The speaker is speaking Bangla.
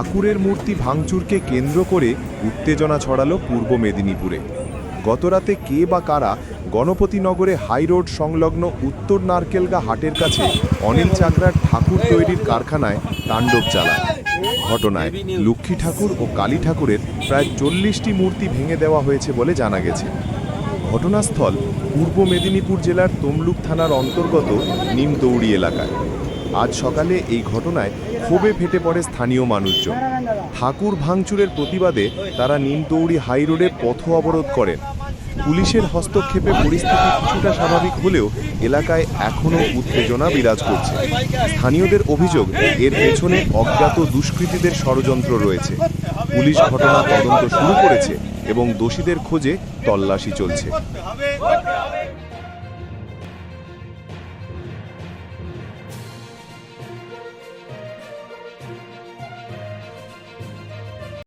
ঠাকুরের মূর্তি ভাঙচুরকে কেন্দ্র করে উত্তেজনা ছড়ালো পূর্ব মেদিনীপুরে। গতরাতে কে বা কারা গণপতিনগরে হাইরোড সংলগ্ন উত্তর নারকেলগা হাটের কাছে অনিল চাকরার ঠাকুর তৈরির কারখানায় তাণ্ডব চালায়। ঘটনায় লক্ষ্মী ঠাকুর ও কালী ঠাকুরের প্রায় চল্লিশটি মূর্তি ভেঙে দেওয়া হয়েছে বলে জানা গেছে। ঘটনাস্থল পূর্ব মেদিনীপুর জেলার তমলুক থানার অন্তর্গত নিমদৌড়ি এলাকায়। আজ সকালে এই ঘটনায় ক্ষোভে ফেটে পড়ে স্থানীয় মানুষজন। ঠাকুর ভাঙচুরের প্রতিবাদে তারা নিমদৌড়ি হাই রোডে পথ অবরোধ করেন। পুলিশের হস্তক্ষেপে পরিস্থিতি কিছুটা স্বাভাবিক হলেও এলাকায় এখনও উত্তেজনা বিরাজ করছে। স্থানীয়দের অভিযোগ, এর পেছনে অজ্ঞাত দুষ্কৃতীদের ষড়যন্ত্র রয়েছে। পুলিশ ঘটনা তদন্ত শুরু করেছে এবং দোষীদের খোঁজে তল্লাশি চলছে।